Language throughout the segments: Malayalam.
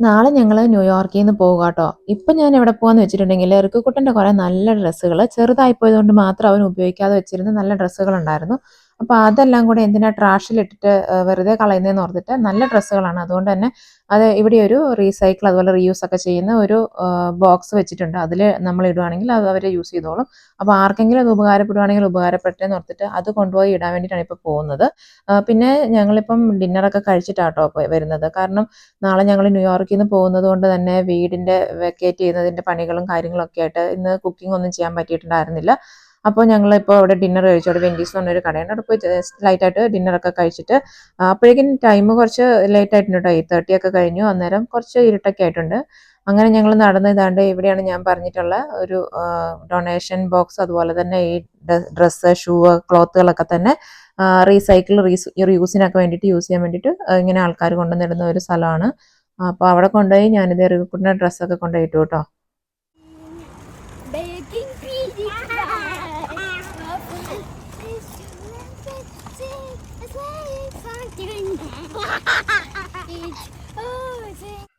നാളെ ഞങ്ങൾ ന്യൂയോർക്കിൽ നിന്ന് പോകുക കേട്ടോ ഇപ്പം ഞാൻ എവിടെ പോകാന്ന് വെച്ചിട്ടുണ്ടെങ്കിൽ ഇറുക്കുക്കുട്ടന്റെ കുറേ നല്ല ഡ്രസ്സുകൾ ചെറുതായി പോയതുകൊണ്ട് മാത്രം അവൻ ഉപയോഗിക്കാതെ വെച്ചിരുന്ന നല്ല ഡ്രസ്സുകൾ ഉണ്ടായിരുന്നു അപ്പോൾ അതെല്ലാം കൂടെ എന്തിനാ ട്രാഷിലിട്ടിട്ട് വെറുതെ കളയുന്നതെന്ന് ഓർത്തിട്ട് നല്ല ഡ്രസ്സുകളാണ്. അതുകൊണ്ട് തന്നെ അത് ഇവിടെ ഒരു റീസൈക്കിൾ അതുപോലെ റീയൂസ് ഒക്കെ ചെയ്യുന്ന ഒരു ബോക്സ് വെച്ചിട്ടുണ്ട്. അതിൽ നമ്മൾ ഇടുവാണെങ്കിൽ അത് അവർ യൂസ് ചെയ്തോളും. അപ്പോൾ ആർക്കെങ്കിലും അത് ഉപകാരപ്പെടുവാണെങ്കിൽ ഉപകാരപ്പെട്ടെന്ന് ഓർത്തിട്ട് അത് കൊണ്ടുപോയി ഇടാൻ വേണ്ടിയിട്ടാണ് ഇപ്പോൾ പോകുന്നത്. പിന്നെ ഞങ്ങളിപ്പം ഡിന്നറൊക്കെ കഴിച്ചിട്ടാട്ടോ വരുന്നത്. കാരണം നാളെ ഞങ്ങൾ ന്യൂയോർക്കിൽ നിന്ന് പോകുന്നത് കൊണ്ട് തന്നെ വീടിന്റെ വെക്കേറ്റ് ചെയ്യുന്നതിന്റെ പണികളും കാര്യങ്ങളൊക്കെ ആയിട്ട് ഇന്ന് കുക്കിംഗ് ഒന്നും ചെയ്യാൻ പറ്റിയിട്ടുണ്ടായിരുന്നില്ല. അപ്പോൾ ഞങ്ങളിപ്പോൾ അവിടെ ഡിന്നർ കഴിച്ചു. അവിടെ വെൻഡീസ് പറഞ്ഞൊരു കടയുണ്ട്. അവിടെ പോയി ലൈറ്റായിട്ട് ഡിന്നറൊക്കെ കഴിച്ചിട്ട് അപ്പോഴേക്കും ടൈം കുറച്ച് ലേറ്റ് ആയിട്ടുണ്ട് കേട്ടോ. എയ്റ്റ് തേർട്ടി ഒക്കെ കഴിഞ്ഞു. അന്നേരം കുറച്ച് ഇരുട്ടൊക്കെ ആയിട്ടുണ്ട്. അങ്ങനെ ഞങ്ങൾ നടന്ന് ഇതാണ്ട് ഇവിടെയാണ് ഞാൻ പറഞ്ഞിട്ടുള്ള ഒരു ഡൊണേഷൻ ബോക്സ് അതുപോലെ തന്നെ ഈ ഡ്രസ്സ് ഷൂ ക്ലോത്തുകളൊക്കെ തന്നെ റീസൈക്കിൾ റീസ് റീയൂസിനൊക്കെ വേണ്ടിയിട്ട് യൂസ് ചെയ്യാൻ വേണ്ടിയിട്ട് ഇങ്ങനെ ആൾക്കാർ കൊണ്ടുവന്നിടുന്ന ഒരു സ്ഥലമാണ്. അപ്പോൾ അവിടെ കൊണ്ടുപോയി ഞാനിത് റിക്കുട്ടിന്റെ ഡ്രസ്സൊക്കെ കൊണ്ടുപോയി ഇട്ടു doing that. oh,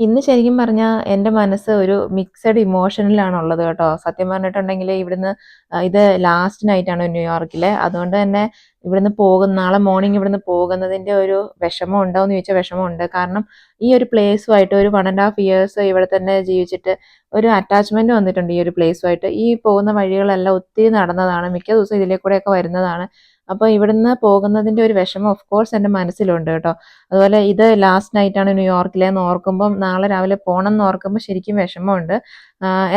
ഇന്ന് ശരിക്കും പറഞ്ഞാൽ എന്റെ മനസ്സ് ഒരു മിക്സഡ് ഇമോഷനിലാണുള്ളത് കേട്ടോ. സത്യം പറഞ്ഞിട്ടുണ്ടെങ്കിൽ ഇവിടുന്ന് ഇത് ലാസ്റ്റ് നൈറ്റാണ് ന്യൂയോർക്കിലെ. അതുകൊണ്ട് തന്നെ ഇവിടുന്ന് പോകുന്ന നാളെ മോർണിംഗ് ഇവിടുന്ന് പോകുന്നതിന്റെ ഒരു വിഷമം ഉണ്ടോ എന്ന് ചോദിച്ചാൽ വിഷമമുണ്ട്. കാരണം ഈ ഒരു പ്ലേസുമായിട്ട് ഒരു വൺ ആൻഡ് ഹാഫ് ഇയേഴ്സ് ഇവിടെ തന്നെ ജീവിച്ചിട്ട് ഒരു അറ്റാച്ച്മെന്റ് വന്നിട്ടുണ്ട് ഈ ഒരു പ്ലേസുമായിട്ട് ഈ പോകുന്ന വഴികളെല്ലാം ഒത്തിരി നടന്നതാണ്. മിക്ക ദിവസവും ഇതിലേക്കൂടെയൊക്കെ വരുന്നതാണ്. അപ്പോൾ ഇവിടുന്ന് പോകുന്നതിന്റെ ഒരു വിഷമം ഓഫ് കോഴ്സ് എന്റെ മനസ്സിലുണ്ട് കേട്ടോ. അതുപോലെ ഇത് ലാസ്റ്റ് നൈറ്റാണ് ന്യൂയോർക്കിലെന്ന് ഓർക്കുമ്പം നാളെ രാവിലെ പോകണം എന്ന് ഓർക്കുമ്പോൾ ശരിക്കും വിഷമമുണ്ട്.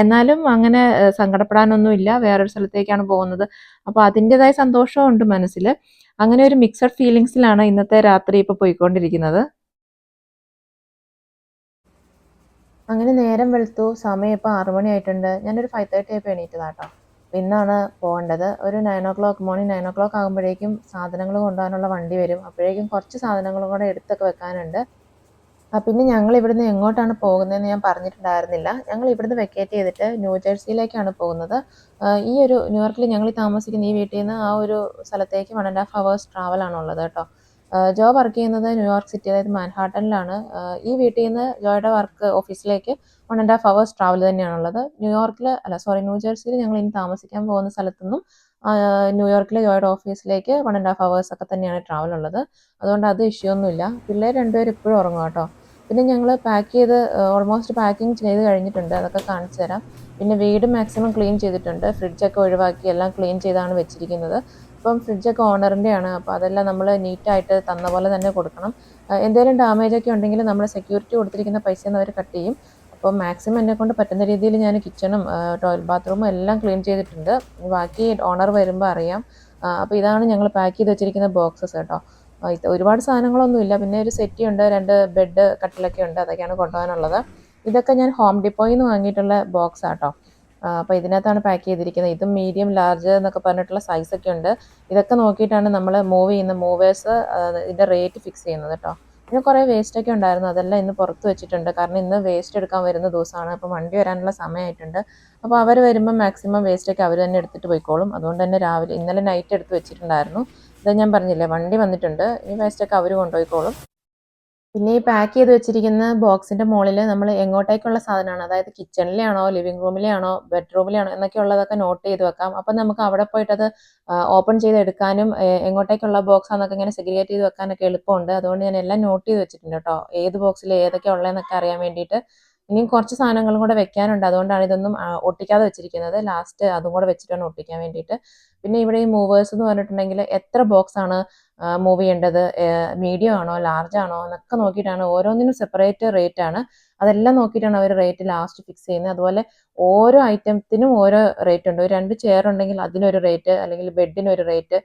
എന്നാലും അങ്ങനെ സങ്കടപ്പെടാനൊന്നുമില്ല. വേറൊരു സ്ഥലത്തേക്കാണ് പോകുന്നത്. അപ്പോൾ അതിന്റെതായ സന്തോഷവും ഉണ്ട് മനസ്സിൽ അങ്ങനെ ഒരു മിക്സഡ് ഫീലിങ്സിലാണ് ഇന്നത്തെ രാത്രി ഇപ്പോൾ പോയിക്കൊണ്ടിരിക്കുന്നത്. അങ്ങനെ നേരം വെളുത്തു. സമയം ഇപ്പോൾ ആറുമണിയായിട്ടുണ്ട്. ഞാനൊരു ഫൈവ് തേർട്ടി ആയപ്പോൾ എണീറ്റതാട്ടോ ഇന്നാണ് പോകേണ്ടത്. ഒരു nine o'clock morning nine o'clock ആകുമ്പോഴേക്കും സാധനങ്ങൾ കൊണ്ടുപോകാനുള്ള വണ്ടി വരും. അപ്പോഴേക്കും കുറച്ച് സാധനങ്ങളും കൂടെ എടുത്തൊക്കെ വെക്കാനുണ്ട്. ആ പിന്നെ ഞങ്ങൾ ഇവിടുന്ന് എങ്ങോട്ടാണ് പോകുന്നതെന്ന് ഞാൻ പറഞ്ഞിട്ടുണ്ടായിരുന്നില്ല. ഞങ്ങൾ ഇവിടുന്ന് വെക്കേറ്റ് ചെയ്തിട്ട് ന്യൂജേഴ്സിയിലേക്കാണ് പോകുന്നത്. ഈ ഒരു ന്യൂയോർക്കിൽ ഞങ്ങൾ താമസിക്കുന്ന ഈ വീട്ടിൽ നിന്ന് ആ ഒരു സ്ഥലത്തേക്ക് one and half hours travel ആണുള്ളത് കേട്ടോ. ജോ വർക്ക് ചെയ്യുന്നത് ന്യൂയോർക്ക് സിറ്റി അതായത് മാൻഹാട്ടനിലാണ്. ഈ വീട്ടിൽ നിന്ന് ജോയുടെ വർക്ക് ഓഫീസിലേക്ക് one and half hours travel തന്നെയാണുള്ളത്. ന്യൂയോർക്കിൽ അല്ല സോറി ന്യൂജേഴ്സിയിൽ ഞങ്ങൾ ഇനി താമസിക്കാൻ പോകുന്ന സ്ഥലത്തുനിന്നും ന്യൂയോർക്കിലെ ജോയുടെ ഓഫീസിലേക്ക് വൺ ആൻഡ് ഹാഫ് ഹവേഴ്സ് ഒക്കെ തന്നെയാണ് ട്രാവൽ ഉള്ളത്. അതുകൊണ്ട് അത് ഇഷ്യൂ ഒന്നുമില്ല. പിള്ളേർ രണ്ടുപേരും ഇപ്പോഴും ഉറങ്ങും കേട്ടോ. പിന്നെ ഞങ്ങൾ പാക്ക് ചെയ്ത് ഓൾമോസ്റ്റ് പാക്കിംഗ് ചെയ്ത് കഴിഞ്ഞിട്ടുണ്ട്. അതൊക്കെ കാണിച്ചു തരാം. പിന്നെ വീട് മാക്സിമം ക്ലീൻ ചെയ്തിട്ടുണ്ട്. ഫ്രിഡ്ജൊക്കെ ഒഴിവാക്കി എല്ലാം ക്ലീൻ ചെയ്താണ് വെച്ചിരിക്കുന്നത്. അപ്പം ഫ്രിഡ്ജൊക്കെ ഓണറിന്റെയാണ് അപ്പോൾ അതെല്ലാം നമ്മൾ നീറ്റായിട്ട് തന്ന പോലെ തന്നെ കൊടുക്കണം. എന്തെങ്കിലും ഡാമേജ് ഒക്കെ ഉണ്ടെങ്കിൽ നമ്മൾ സെക്യൂരിറ്റി കൊടുത്തിരിക്കുന്ന പൈസ അവർ കട്ട് ചെയ്യും. അപ്പോൾ മാക്സിമം എന്നെ കൊണ്ട് പറ്റുന്ന രീതിയിൽ ഞാൻ കിച്ചണും ടോയ്ലറ്റ് ബാത്റൂമും എല്ലാം ക്ലീൻ ചെയ്തിട്ടുണ്ട്. ബാക്കി ഓണർ വരുമ്പോൾ അറിയാം. അപ്പോൾ ഇതാണ് ഞങ്ങൾ പാക്ക് ചെയ്ത് വെച്ചിരിക്കുന്ന ബോക്സസ് കേട്ടോ. ഒരുപാട് സാധനങ്ങളൊന്നുമില്ല പിന്നെ ഒരു സെറ്റി ഉണ്ട് രണ്ട് ബെഡ് കട്ടിലൊക്കെ ഉണ്ട് അതൊക്കെയാണ് കൊണ്ടുപോകാനുള്ളത്. ഇതൊക്കെ ഞാൻ ഹോം ഡിപ്പോയിൽ നിന്ന് വാങ്ങിയിട്ടുള്ള ബോക്സ് ആട്ടോ അപ്പോൾ ഇതിനകത്താണ് പാക്ക് ചെയ്തിരിക്കുന്നത്. ഇതും മീഡിയം ലാർജ് എന്നൊക്കെ പറഞ്ഞിട്ടുള്ള സൈസൊക്കെ ഉണ്ട്. ഇതൊക്കെ നോക്കിയിട്ടാണ് നമ്മൾ മൂവ് ചെയ്യുന്ന മൂവേഴ്സ് ഇതിന്റെ റേറ്റ് ഫിക്സ് ചെയ്യുന്നത് കേട്ടോ. പിന്നെ കുറേ വേസ്റ്റൊക്കെ ഉണ്ടായിരുന്നു. അതെല്ലാം ഇന്ന് പുറത്ത് വെച്ചിട്ടുണ്ട്. കാരണം ഇന്ന് വേസ്റ്റ് എടുക്കാൻ വരുന്ന ദിവസമാണ്. അപ്പോൾ വണ്ടി വരാനുള്ള സമയമായിട്ടുണ്ട്. അപ്പോൾ അവർ വരുമ്പോൾ മാക്സിമം വേസ്റ്റൊക്കെ അവർ തന്നെ എടുത്തിട്ട് പോയിക്കോളും. അതുകൊണ്ട് തന്നെ രാവിലെ ഇന്നലെ നൈറ്റ് എടുത്ത് വെച്ചിട്ടുണ്ടായിരുന്നു. ഇത് ഞാൻ പറഞ്ഞില്ലേ വണ്ടി വന്നിട്ടുണ്ട്. ഈ വേസ്റ്റൊക്കെ അവർ കൊണ്ടുപോയിക്കോളും. പിന്നെ ഈ പാക്ക് ചെയ്ത് വെച്ചിരിക്കുന്ന ബോക്സിന്റെ മുകളിൽ നമ്മൾ എങ്ങോട്ടേക്കുള്ള സാധനമാണ് അതായത് കിച്ചണിലാണോ ലിവിംഗ് റൂമിലാണോ ബെഡ്റൂമിലാണോ എന്നൊക്കെ ഉള്ളതൊക്കെ നോട്ട് ചെയ്ത് വെക്കാം. അപ്പം നമുക്ക് അവിടെ പോയിട്ട് അത് ഓപ്പൺ ചെയ്ത് എടുക്കാനും എങ്ങോട്ടേക്കുള്ള ബോക്സ് ആണെന്നൊക്കെ ഇങ്ങനെ സെഗ്രിഗേറ്റ് ചെയ്ത് വെക്കാനൊക്കെ എളുപ്പമുണ്ട്. അതുകൊണ്ട് ഞാൻ എല്ലാം നോട്ട് ചെയ്ത് വെച്ചിട്ടുണ്ട് കേട്ടോ. ഏത് ബോക്സിൽ ഏതൊക്കെ ഉള്ളതെന്നൊക്കെ അറിയാൻ വേണ്ടിയിട്ട്. ഇനിയും കുറച്ച് സാധനങ്ങളും കൂടെ വെക്കാനുണ്ട്. അതുകൊണ്ടാണ് ഇതൊന്നും ഒട്ടിക്കാതെ വെച്ചിരിക്കുന്നത്. ലാസ്റ്റ് അതും കൂടെ വെച്ചിട്ടാണ് ഒട്ടിക്കാൻ വേണ്ടിയിട്ട്. പിന്നെ ഇവിടെ ഈ മൂവേഴ്സ് എന്ന് പറഞ്ഞിട്ടുണ്ടെങ്കിൽ എത്ര ബോക്സ് ആണ് മൂവ് ചെയ്യേണ്ടത് മീഡിയം ആണോ ലാർജ് ആണോ എന്നൊക്കെ നോക്കിയിട്ടാണ് ഓരോന്നിനും സെപ്പറേറ്റ് റേറ്റ് ആണ്. അതെല്ലാം നോക്കിയിട്ടാണ് അവർ റേറ്റ് ലാസ്റ്റ് ഫിക്സ് ചെയ്യുന്നത്. അതുപോലെ ഓരോ ഐറ്റത്തിനും ഓരോ റേറ്റ് ഉണ്ട്. ഒരു രണ്ട് ചെയർ ഉണ്ടെങ്കിൽ അതിനൊരു റേറ്റ് അല്ലെങ്കിൽ ബെഡിനൊരു റേറ്റ്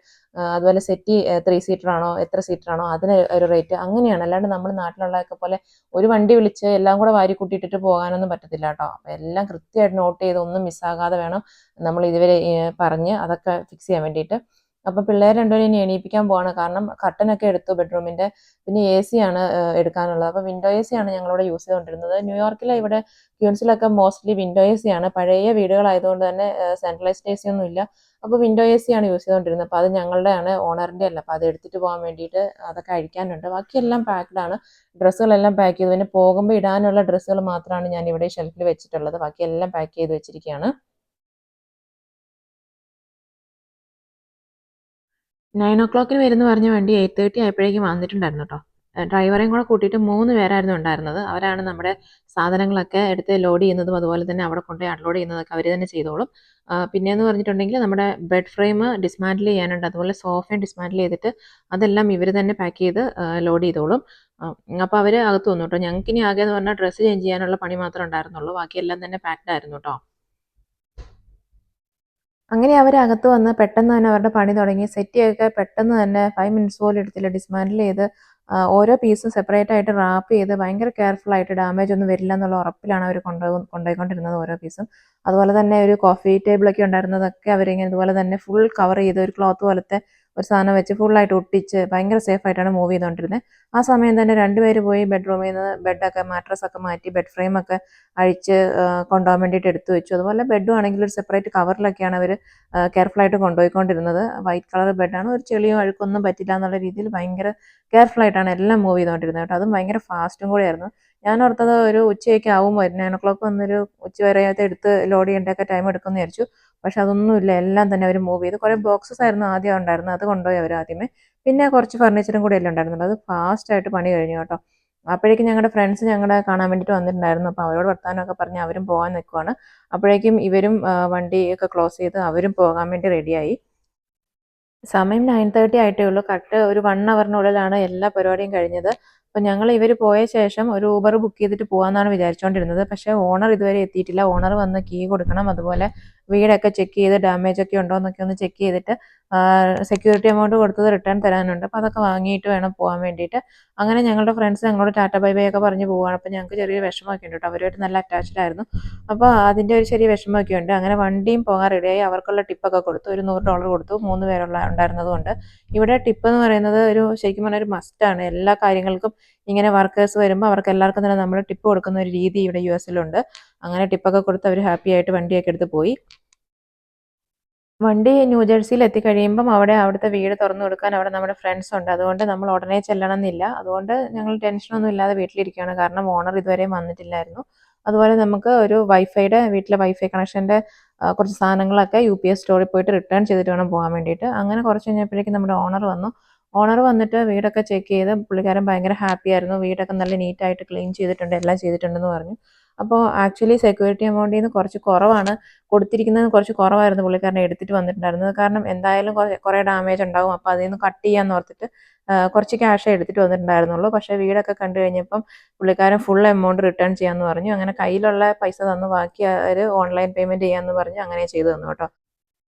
അതുപോലെ സെറ്റി ത്രീ സീറ്റർ ആണോ എത്ര സീറ്റർ ആണോ അതിന് ഒരു റേറ്റ് അങ്ങനെയാണ്. അല്ലാണ്ട് നമ്മുടെ നാട്ടിലുള്ളതൊക്കെ പോലെ ഒരു വണ്ടി വിളിച്ച് എല്ലാം കൂടെ വാരി കൂട്ടിയിട്ടിട്ട് പോകാനൊന്നും പറ്റത്തില്ല കേട്ടോ. അപ്പോൾ എല്ലാം കൃത്യമായിട്ട് നോട്ട് ചെയ്ത് ഒന്നും മിസ്സാകാതെ വേണം നമ്മൾ ഇതുവരെ പറഞ്ഞ് അതൊക്കെ ഫിക്സ് ചെയ്യാൻ വേണ്ടിയിട്ട്. അപ്പോൾ പിള്ളേർ രണ്ടുപേരും ഇനി എണീപ്പിക്കാൻ പോവാണ്. കാരണം കർട്ടനൊക്കെ എടുത്തു ബെഡ്റൂമിന്റെ പിന്നെ എ സി ആണ് എടുക്കാനുള്ളത്. അപ്പോൾ വിൻഡോ എ സി ആണ് ഞങ്ങളിവിടെ യൂസ് ചെയ്തുകൊണ്ടിരുന്നത് ന്യൂയോർക്കിലെ ഇവിടെ ക്യൂൻസിലൊക്കെ മോസ്റ്റ്ലി വിൻഡോ എ സി ആണ്. പഴയ വീടുകളായതുകൊണ്ട് തന്നെ സെൻട്രലൈസ്ഡ് എ സി ഒന്നും ഇല്ല. അപ്പോൾ വിൻഡോ എ സി ആണ് യൂസ് ചെയ്തുകൊണ്ടിരുന്നത് അപ്പോൾ അത് ഞങ്ങളുടെ ആണ് ഓണറിന്റെ അല്ല. അപ്പോൾ അത് എടുത്തിട്ട് പോകാൻ വേണ്ടിയിട്ട് അതൊക്കെ അഴിക്കാനുണ്ട്. ബാക്കിയെല്ലാം പാക്ക്ഡ് ആണ്. ഡ്രസ്സുകളെല്ലാം പാക്ക് ചെയ്തു. പിന്നെ പോകുമ്പോൾ ഇടാനുള്ള ഡ്രസ്സുകൾ മാത്രമാണ് ഞാൻ ഇവിടെ ഷെൽഫിൽ വെച്ചിട്ടുള്ളത്. ബാക്കിയെല്ലാം പാക്ക് ചെയ്ത് വെച്ചിരിക്കുകയാണ് നയൻ ഓ ക്ലോക്കിന് വരുന്ന പറഞ്ഞ വണ്ടി എയ്റ്റ് തേർട്ടി ആയപ്പോഴേക്കും വന്നിട്ടുണ്ടായിരുന്നു കേട്ടോ ഡ്രൈവറെയും കൂടെ കൂട്ടിയിട്ട് മൂന്ന് പേരായിരുന്നു ഉണ്ടായിരുന്നത്. അവരാണ് നമ്മുടെ സാധനങ്ങളൊക്കെ എടുത്ത് ലോഡ് ചെയ്യുന്നതും അതുപോലെ തന്നെ അവിടെ കൊണ്ടുപോയി അൺലോഡ് ചെയ്യുന്നതൊക്കെ അവർ തന്നെ ചെയ്തോളും. പിന്നെ പിന്നെയെന്ന് പറഞ്ഞിട്ടുണ്ടെങ്കിൽ നമ്മുടെ ബെഡ് ഫ്രെയിം ഡിസ്മാൻഡിൽ ചെയ്യാനുണ്ട്. അതുപോലെ സോഫയും ഡിസ്മാൻഡിൽ ചെയ്തിട്ട് അതെല്ലാം ഇവർ തന്നെ പാക്ക് ചെയ്ത് ലോഡ് ചെയ്തോളും. അപ്പോൾ അവർ അകത്ത് വന്നു കേട്ടോ ഞങ്ങൾക്ക് ഇനി ആകെ എന്ന് പറഞ്ഞാൽ ഡ്രസ്സ് ചേഞ്ച് ചെയ്യാനുള്ള പണി മാത്രമേ ഉണ്ടായിരുന്നുള്ളൂ. ബാക്കിയെല്ലാം തന്നെ പാക്ഡ് ആയിരുന്നു കേട്ടോ അങ്ങനെ അവർ അകത്ത് വന്ന് പെട്ടെന്ന് തന്നെ അവരുടെ പണി തുടങ്ങി. സെറ്റിയൊക്കെ പെട്ടെന്ന് തന്നെ ഫൈവ് മിനിറ്റ്സ് പോലും എടുത്തില്ല. ഡിസ്മാൻഡിൽ ചെയ്ത് ഓരോ പീസും സെപ്പറേറ്റ് ആയിട്ട് റാപ്പ് ചെയ്ത് ഭയങ്കര കെയർഫുൾ ആയിട്ട് ഡാമേജ് ഒന്നും വരില്ല എന്നുള്ള ഉറപ്പിലാണ് അവർ കൊണ്ടുപോയി കൊണ്ടുപോയിക്കൊണ്ടിരുന്നത് ഓരോ പീസും അതുപോലെ തന്നെ ഒരു കോഫി ടേബിളൊക്കെ ഉണ്ടായിരുന്നതൊക്കെ അവരിങ്ങനെ ഇതുപോലെ തന്നെ ഫുൾ കവർ ചെയ്ത് ഒരു ക്ലോത്ത് പോലത്തെ ഒരു സാധനം വെച്ച് ഫുള്ളായിട്ട് ഒട്ടിച്ച് ഭയങ്കര സേഫ് ആയിട്ടാണ് മൂവ് ചെയ്തുകൊണ്ടിരുന്നത് ആ സമയം തന്നെ രണ്ടുപേര് പോയി ബെഡ്റൂമിൽ നിന്ന് ബെഡൊക്കെ മാട്രസൊക്കെ മാറ്റി ബെഡ് ഫ്രെയിം ഒക്കെ അഴിച്ച് കൊണ്ടുപോകാൻ വേണ്ടിയിട്ട് എടുത്തു വെച്ചു. അതുപോലെ ബെഡും ആണെങ്കിൽ ഒരു സെപ്പറേറ്റ് കവറിലൊക്കെയാണ് അവർ കെയർഫുൾ ആയിട്ട് കൊണ്ടുപോയിക്കൊണ്ടിരുന്നത്. വൈറ്റ് കളർ ബെഡാണ് ഒരു ചെളിയോ അഴുക്കൊന്നും പറ്റില്ല എന്നുള്ള രീതിയിൽ ഭയങ്കര കെയർഫുൾ ആയിട്ടാണ് എല്ലാം മൂവ് ചെയ്തുകൊണ്ടിരുന്നത് കേട്ടോ. അതും ഭയങ്കര ഫാസ്റ്റും കൂടിയായിരുന്നു ഞാൻ ഓർത്തത് ഒരു ഉച്ചയൊക്കെ ആവുമായിരുന്നു നയൻ ഒ ക്ലോക്ക് വന്നൊരു ഉച്ച വരെയൊക്കെ എടുത്ത് ലോഡ് ചെയ്യേണ്ടതൊക്കെ ടൈം എടുക്കുമെന്ന് വിചാരിച്ചു. പക്ഷെ അതൊന്നുമില്ല എല്ലാം തന്നെ അവർ മൂവ് ചെയ്ത്. കുറേ ബോക്സസ് ആയിരുന്നു ആദ്യം ഉണ്ടായിരുന്നത് അത് കൊണ്ടുപോയി അവർ ആദ്യമേ. പിന്നെ കുറച്ച് ഫർണിച്ചറും കൂടി എല്ലാം ഉണ്ടായിരുന്നുള്ളൂ. അത് ഫാസ്റ്റ് ആയിട്ട് പണി കഴിഞ്ഞു കേട്ടോ. അപ്പോഴേക്കും ഞങ്ങളുടെ ഫ്രണ്ട്സ് ഞങ്ങളെ കാണാൻ വേണ്ടിയിട്ട് വന്നിട്ടുണ്ടായിരുന്നു. അപ്പോൾ അവരോട് വർത്താനമൊക്കെ പറഞ്ഞ് അവരും പോകാൻ നിൽക്കുവാണ് അപ്പോഴേക്കും ഇവരും വണ്ടി വണ്ടിയൊക്കെ ക്ലോസ് ചെയ്ത് അവരും പോകാൻ വേണ്ടി റെഡിയായി സമയം നയൻ തേർട്ടി ആയിട്ടേ ഉള്ളൂ. കറക്റ്റ് ഒരു വൺ അവറിനുള്ളിലാണ് എല്ലാ പരിപാടിയും കഴിഞ്ഞത്. അപ്പം ഞങ്ങൾ ഇവർ പോയ ശേഷം ഒരു ഊബർ ബുക്ക് ചെയ്തിട്ട് പോകാമെന്നാണ് വിചാരിച്ചുകൊണ്ടിരുന്നത് പക്ഷേ ഓണർ ഇതുവരെ എത്തിയിട്ടില്ല. ഓണർ വന്ന് കീ കൊടുക്കണം. അതുപോലെ വീടൊക്കെ ചെക്ക് ചെയ്ത് ഡാമേജ് ഒക്കെ ഉണ്ടോ എന്നൊക്കെ ഒന്ന് ചെക്ക് ചെയ്തിട്ട് സെക്യൂരിറ്റി എമൗണ്ട് കൊടുത്തത് റിട്ടേൺ തരാനുണ്ട്. അപ്പോൾ അതൊക്കെ വാങ്ങിയിട്ട് വേണം പോകാൻ വേണ്ടിയിട്ട്. അങ്ങനെ ഞങ്ങളുടെ ഫ്രണ്ട്സ് ഞങ്ങളോട് ടാറ്റ ബൈ ബൈ ഒക്കെ പറഞ്ഞ് പോവുകയാണ് അപ്പോൾ ഞങ്ങൾക്ക് ചെറിയ വിഷമമൊക്കെ ഉണ്ട് കേട്ടോ. അവരുമായിട്ട് നല്ല അറ്റാച്ച്ഡ് ആയിരുന്നു. അപ്പോൾ അതിന്റെ ഒരു ചെറിയ വിഷമമൊക്കെ ഉണ്ട്. അങ്ങനെ വണ്ടിയും പോകാൻ റെഡിയായി അവർക്കുള്ള ടിപ്പൊക്കെ കൊടുത്തു. ഒരു നൂറ് ഡോളർ കൊടുത്തു. മൂന്ന് പേരുള്ള ഉണ്ടായിരുന്നതുകൊണ്ട് ഇവിടെ ടിപ്പ് എന്ന് പറയുന്നത് ഒരു ശരിക്കും പറഞ്ഞാൽ ഒരു മസ്റ്റാണ് എല്ലാ കാര്യങ്ങൾക്കും ഇങ്ങനെ വർക്കേഴ്സ് വരുമ്പോൾ അവർക്ക് എല്ലാവർക്കും തന്നെ നമ്മൾ ടിപ്പ് കൊടുക്കുന്ന ഒരു രീതി ഇവിടെ യു എസിലുണ്ട്. അങ്ങനെ ടിപ്പൊക്കെ കൊടുത്ത് അവർ ഹാപ്പി ആയിട്ട് വണ്ടിയൊക്കെ എടുത്ത് പോയി. വണ്ടി ന്യൂജേഴ്സിയിൽ എത്തിക്കഴിയുമ്പം അവിടെ അവിടുത്തെ വീട് തുറന്നു കൊടുക്കാൻ അവിടെ നമ്മുടെ ഫ്രണ്ട്സ് ഉണ്ട്. അതുകൊണ്ട് നമ്മൾ ഉടനെ ചെല്ലണം എന്നില്ല അതുകൊണ്ട് ഞങ്ങൾ ടെൻഷനൊന്നും ഇല്ലാതെ വീട്ടിലിരിക്കുകയാണ്. കാരണം ഓണർ ഇതുവരെയും വന്നിട്ടില്ലായിരുന്നു. അതുപോലെ നമുക്ക് ഒരു വൈഫൈയുടെ വീട്ടിലെ വൈഫൈ കണക്ഷന്റെ കുറച്ച് സാധനങ്ങളൊക്കെ യു പി എസ് സ്റ്റോറിൽ പോയിട്ട് റിട്ടേൺ ചെയ്തിട്ട് വേണം പോകാൻ വേണ്ടിയിട്ട്. അങ്ങനെ കുറച്ച് കഴിഞ്ഞപ്പോഴേക്കും നമ്മുടെ ഓണർ വന്നു. ഓണർ വന്നിട്ട് വീടൊക്കെ ചെക്ക് ചെയ്ത് പുള്ളിക്കാരൻ ഭയങ്കര ഹാപ്പി ആയിരുന്നു. വീടൊക്കെ നല്ല നീറ്റായിട്ട് ക്ലീൻ ചെയ്തിട്ടുണ്ട്. എല്ലാം ചെയ്തിട്ടുണ്ടെന്ന് പറഞ്ഞു. അപ്പോൾ ആക്ച്വലി സെക്യൂരിറ്റി എമൗണ്ടിൽ നിന്ന് കുറച്ച് കുറവാണ്. കൊടുത്തിരിക്കുന്നത് കുറച്ച് കുറവായിരുന്നു പുള്ളിക്കാരനെ എടുത്തിട്ട് വന്നിട്ടുണ്ടായിരുന്നത്. കാരണം എന്തായാലും കുറേ- ഡാമേജ് ഉണ്ടാകും അപ്പോൾ അതിൽ നിന്ന് കട്ട് ചെയ്യാന്ന് ഓർത്തിട്ട് കുറച്ച് ക്യാഷ് എടുത്തിട്ട് വന്നിട്ടുണ്ടായിരുന്നുള്ളൂ. പക്ഷേ വീടൊക്കെ കണ്ടു കഴിഞ്ഞപ്പം പുള്ളിക്കാരൻ ഫുൾ എമൗണ്ട് റിട്ടേൺ ചെയ്യാമെന്ന് പറഞ്ഞു. അങ്ങനെ കയ്യിലുള്ള പൈസ തന്നു ബാക്കി അവർ ഓൺലൈൻ പേയ്മെന്റ് ചെയ്യാമെന്ന് പറഞ്ഞു അങ്ങനെ ചെയ്തു തന്നു കേട്ടോ.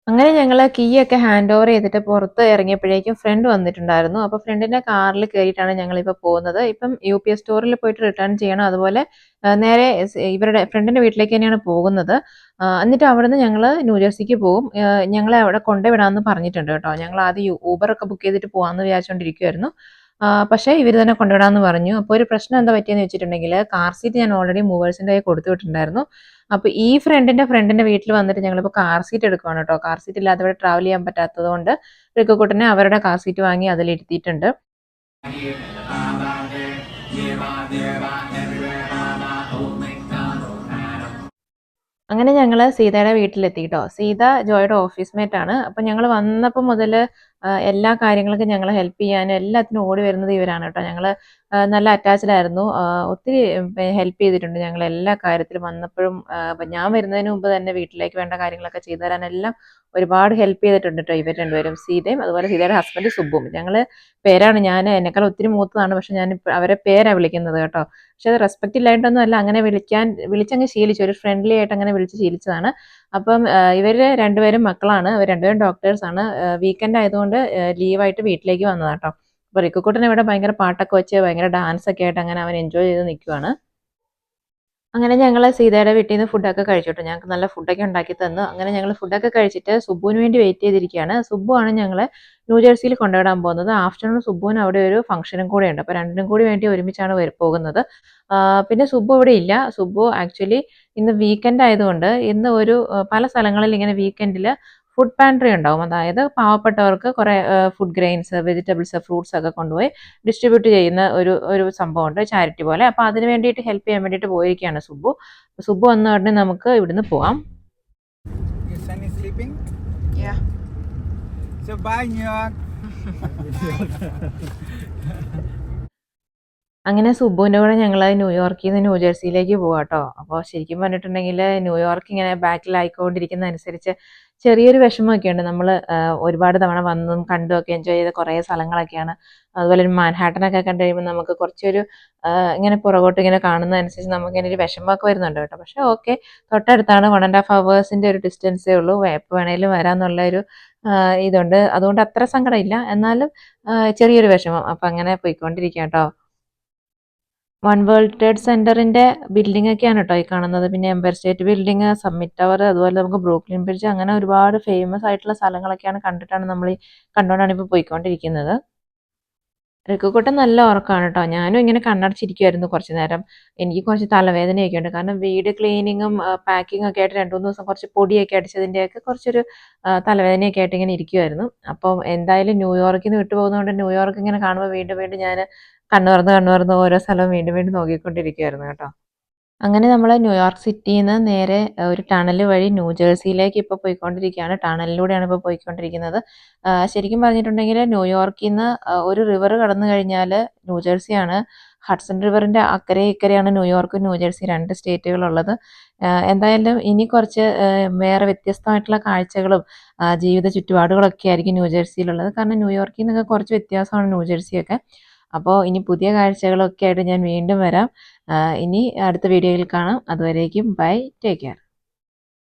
അങ്ങനെ ഞങ്ങൾ കീ ഒക്കെ ഹാൻഡ് ഓവർ ചെയ്തിട്ട് പുറത്ത് ഇറങ്ങിയപ്പോഴേക്കും ഫ്രണ്ട് വന്നിട്ടുണ്ടായിരുന്നു. അപ്പോൾ ഫ്രണ്ടിന്റെ കാറിൽ കയറിയിട്ടാണ് ഞങ്ങളിപ്പോൾ പോകുന്നത്. ഇപ്പം യു പി എസ് സ്റ്റോറിൽ പോയിട്ട് റിട്ടേൺ ചെയ്യണം. അതുപോലെ നേരെ ഇവരുടെ ഫ്രണ്ടിന്റെ വീട്ടിലേക്ക് തന്നെയാണ് പോകുന്നത്. എന്നിട്ട് അവിടുന്ന് ഞങ്ങൾ ന്യൂജേഴ്സിക്ക് പോകും. ഞങ്ങളെ അവിടെ കൊണ്ടുവിടാമെന്ന് പറഞ്ഞിട്ടുണ്ട് കേട്ടോ. ഞങ്ങൾ ആദ്യം ഊബർ ഒക്കെ ബുക്ക് ചെയ്തിട്ട് പോകാമെന്ന് വിചാരിച്ചുകൊണ്ടിരിക്കുമായിരുന്നു പക്ഷേ ഇവർ തന്നെ കൊണ്ടുവിടാമെന്ന് പറഞ്ഞു. അപ്പോൾ ഒരു പ്രശ്നം എന്താ പറ്റിയെന്ന് വെച്ചിട്ടുണ്ടെങ്കിൽ കാർ സീറ്റ് ഞാൻ ഓൾറെഡി മൂവേഴ്സിന്റെ കയ്യിൽ കൊടുത്തു വിട്ടിട്ടുണ്ടായിരുന്നു. അപ്പോൾ ഈ ഫ്രണ്ടിന്റെ ഫ്രണ്ടിന്റെ വീട്ടിൽ വന്നിട്ട് ഞങ്ങളിപ്പോൾ കാർ സീറ്റ് എടുക്കുകയാണ് കേട്ടോ കാർ സീറ്റ് ഇല്ലാതെ ഇവിടെ ട്രാവൽ ചെയ്യാൻ പറ്റാത്തത് കൊണ്ട് റിക്കുക്കുട്ടനെ അവരുടെ കാർ സീറ്റ് വാങ്ങി അതിലിരുത്തിയിട്ടുണ്ട് അങ്ങനെ ഞങ്ങൾ സീതയുടെ വീട്ടിലെത്തി കേട്ടോ സീത ജോയുടെ ഓഫീസ് മേറ്റ് ആണ്. അപ്പം ഞങ്ങൾ വന്നപ്പോൾ മുതൽ എല്ലാ കാര്യങ്ങൾക്കും ഞങ്ങളെ ഹെൽപ്പ് ചെയ്യാനും എല്ലാത്തിനും ഓടി വരുന്നത് ഇവരാണ് കേട്ടോ. ഞങ്ങൾ നല്ല അറ്റാച്ച്ഡ് ആയിരുന്നു ഒത്തിരി ഹെൽപ്പ് ചെയ്തിട്ടുണ്ട് ഞങ്ങൾ എല്ലാ കാര്യത്തിലും. വന്നപ്പോഴും ഞാൻ വരുന്നതിന് മുമ്പ് തന്നെ വീട്ടിലേക്ക് വേണ്ട കാര്യങ്ങളൊക്കെ ചെയ്തു തരാനെല്ലാം ഒരുപാട് ഹെൽപ്പ് ചെയ്തിട്ടുണ്ട് കേട്ടോ ഇവർ രണ്ടുപേരും. സീതയും അതുപോലെ സീതയുടെ ഹസ്ബൻഡ് സുബും ഞങ്ങൾ പേരാണ് ഞാൻ എന്നെക്കാൾ ഒത്തിരി മൂത്തതാണ്. പക്ഷെ ഞാൻ അവരെ പേരാണ് വിളിക്കുന്നത് കേട്ടോ. പക്ഷെ അത് റെസ്പെക്റ്റ് ഇല്ലായിട്ടൊന്നും അല്ല. അങ്ങനെ വിളിക്കാൻ വിളിച്ചങ്ങ് ശീലിച്ചു. ഒരു ഫ്രണ്ട്ലി ആയിട്ട് അങ്ങനെ വിളിച്ച് ശീലിച്ചതാണ്. അപ്പം ഇവർ രണ്ടുപേരും മക്കളാണ്. അവർ രണ്ടുപേരും ഡോക്ടേഴ്സ് ആണ്. വീക്കെൻഡ് ആയതുകൊണ്ട് ലീവായിട്ട് വീട്ടിലേക്ക് വന്നതാട്ടോ. അപ്പോൾ റിക്കുക്കുട്ടൻ ഇവിടെ ഭയങ്കര പാട്ടൊക്കെ വെച്ച് ഭയങ്കര ഡാൻസ് ഒക്കെ ആയിട്ട് അങ്ങനെ അവൻ എൻജോയ് ചെയ്ത് നിൽക്കുവാണ് അങ്ങനെ ഞങ്ങൾ സീതയുടെ വീട്ടിൽ നിന്ന് ഫുഡൊക്കെ കഴിച്ചിട്ടു. ഞങ്ങൾക്ക് നല്ല ഫുഡൊക്കെ ഉണ്ടാക്കി തന്നു. അങ്ങനെ ഞങ്ങൾ ഫുഡൊക്കെ കഴിച്ചിട്ട് സുബുവിന് വേണ്ടി വെയിറ്റ് ചെയ്തിരിക്കുകയാണ് സുബു ആണ് ഞങ്ങൾ ന്യൂജേഴ്സിയിൽ കൊണ്ടുവിടാൻ പോകുന്നത്. ആഫ്റ്റർനൂൺ സുബുവിന് അവിടെ ഒരു ഫംഗ്ഷനും കൂടെ ഉണ്ട്. അപ്പോൾ രണ്ടിനും കൂടി വേണ്ടി ഒരുമിച്ചാണ് പോകുന്നത്. പിന്നെ സുബു ഇവിടെ ഇല്ല. സുബു ആക്ച്വലി ഇന്ന് വീക്കെൻഡ് ആയതുകൊണ്ട് ഇന്ന് ഒരു പല സ്ഥലങ്ങളിൽ ഇങ്ങനെ വീക്കെൻഡിൽ ഫുഡ് പാൻട്രി ഉണ്ടാവും. അതായത് പാവപ്പെട്ടവർക്ക് കുറേ ഫുഡ് ഗ്രെയിൻസ് വെജിറ്റബിൾസ് ഫ്രൂട്ട്സ് ഒക്കെ കൊണ്ടുപോയി ഡിസ്ട്രിബ്യൂട്ട് ചെയ്യുന്ന ഒരു ഒരു സംഭവമുണ്ട്. ചാരിറ്റി പോലെ. അപ്പോൾ അതിന് വേണ്ടിയിട്ട് ഹെൽപ്പ് ചെയ്യാൻ വേണ്ടിയിട്ട് പോയിരിക്കുകയാണ് സുബു സുബു വന്ന ഉടനെ നമുക്ക് ഇവിടുന്ന് പോവാം. So bye, New York. അങ്ങനെ സുബുവിന്റെ കൂടെ ഞങ്ങൾ ന്യൂയോർക്കിൽ നിന്ന് ന്യൂജേഴ്സിയിലേക്ക് പോവാം കേട്ടോ അപ്പോൾ ശരിക്കും പറഞ്ഞിട്ടുണ്ടെങ്കിൽ ന്യൂയോർക്ക് ഇങ്ങനെ ബാക്കിലായിക്കൊണ്ടിരിക്കുന്ന അനുസരിച്ച് ചെറിയൊരു വിഷമമൊക്കെ ഉണ്ട് നമ്മൾ ഒരുപാട് തവണ വന്നും കണ്ടും ഒക്കെ എൻജോയ് ചെയ്ത കുറേ സ്ഥലങ്ങളൊക്കെയാണ്. അതുപോലെ ഒരു മാൻഹാട്ടനൊക്കെ കണ്ടു കഴിയുമ്പോൾ നമുക്ക് കുറച്ചൊരു ഇങ്ങനെ പുറകോട്ട് ഇങ്ങനെ കാണുന്ന അനുസരിച്ച് ഇങ്ങനെ ഒരു വിഷമമൊക്കെ വരുന്നുണ്ട് കേട്ടോ. പക്ഷേ ഓക്കെ തൊട്ടടുത്താണ് വൺ ആൻഡ് ഹാഫ് ഹവേഴ്സിന്റെ ഒരു ഡിസ്റ്റൻസേ ഉള്ളൂ. എപ്പോൾ വേണേലും വരാമെന്നുള്ള ഒരു ഇതുണ്ട്. അതുകൊണ്ട് അത്ര സങ്കടമില്ല. എന്നാലും ചെറിയൊരു വിഷമം. അപ്പം അങ്ങനെ പോയിക്കൊണ്ടിരിക്കാം കേട്ടോ വൺ വേൾഡ് ട്രേഡ് സെന്ററിന്റെ ബിൽഡിംഗ് ഒക്കെയാണ് കേട്ടോ ഈ കാണുന്നത്. പിന്നെ empire state building summit tower അതുപോലെ നമുക്ക് ബ്രൂക്ലിൻ ബ്രിഡ്ജ് അങ്ങനെ ഒരുപാട് ഫേമസ് ആയിട്ടുള്ള സ്ഥലങ്ങളൊക്കെയാണ് കണ്ടിട്ടാണ് നമ്മൾ ഈ കണ്ടുകൊണ്ടാണ് ഇപ്പോൾ പോയിക്കൊണ്ടിരിക്കുന്നത്. രഘുക്കുട്ടൻ നല്ല ഉറക്കമാണ് കേട്ടോ ഞാനും ഇങ്ങനെ കണ്ണടച്ചിരിക്കുമായിരുന്നു കുറച്ച് നേരം. എനിക്ക് കുറച്ച് തലവേദനയൊക്കെ ഉണ്ട്. കാരണം വീട് ക്ലീനിങ്ങും പാക്കിങ്ങും ഒക്കെ ആയിട്ട് രണ്ടു മൂന്ന് ദിവസം കുറച്ച് പൊടിയൊക്കെ അടിച്ചതിന്റെയൊക്കെ കുറച്ചൊരു തലവേദനയൊക്കെ ആയിട്ട് ഇങ്ങനെ ഇരിക്കുമായിരുന്നു അപ്പം എന്തായാലും ന്യൂയോർക്കിൽ നിന്ന് വിട്ടുപോകുന്നതുകൊണ്ട് ന്യൂയോർക്ക് ഇങ്ങനെ കാണുമ്പോൾ വീണ്ടും വീണ്ടും ഞാൻ കണ്ണു തുറന്ന് കണ്ണു തുറന്ന് ഓരോ സ്ഥലവും വീണ്ടും വീണ്ടും നോക്കിക്കൊണ്ടിരിക്കുമായിരുന്നു കേട്ടോ. അങ്ങനെ നമ്മൾ ന്യൂയോർക്ക് സിറ്റിയിൽ നിന്ന് നേരെ ഒരു ടണൽ വഴി ന്യൂജേഴ്സിയിലേക്ക് ഇപ്പോൾ പോയിക്കൊണ്ടിരിക്കുകയാണ്. ടണലിലൂടെയാണ് ഇപ്പോൾ പോയിക്കൊണ്ടിരിക്കുന്നത്. ശരിക്കും പറഞ്ഞിട്ടുണ്ടെങ്കിൽ ന്യൂയോർക്കിൽ നിന്ന് ഒരു റിവർ കടന്നു കഴിഞ്ഞാൽ ന്യൂജേഴ്സിയാണ് ഹഡ്സൺ റിവറിന്റെ അക്കരെ ഇക്കരെയാണ് ന്യൂയോർക്കും ന്യൂജേഴ്സി രണ്ട് സ്റ്റേറ്റുകളുള്ളത്. എന്തായാലും ഇനി കുറച്ച് വേറെ വ്യത്യസ്തമായിട്ടുള്ള കാഴ്ചകളും ജീവിത ചുറ്റുപാടുകളൊക്കെ ആയിരിക്കും ന്യൂജേഴ്സിയിലുള്ളത് കാരണം ന്യൂയോർക്കിൽ നിന്നൊക്കെ കുറച്ച് വ്യത്യാസമാണ് ന്യൂജേഴ്സിയൊക്കെ അപ്പോൾ ഇനി പുതിയ കാഴ്ചകളൊക്കെ ആയിട്ട് ഞാൻ വീണ്ടും വരാം. ഇനി അടുത്ത വീഡിയോയിൽ കാണാം. അതുവരേക്കും ബൈ. Take care.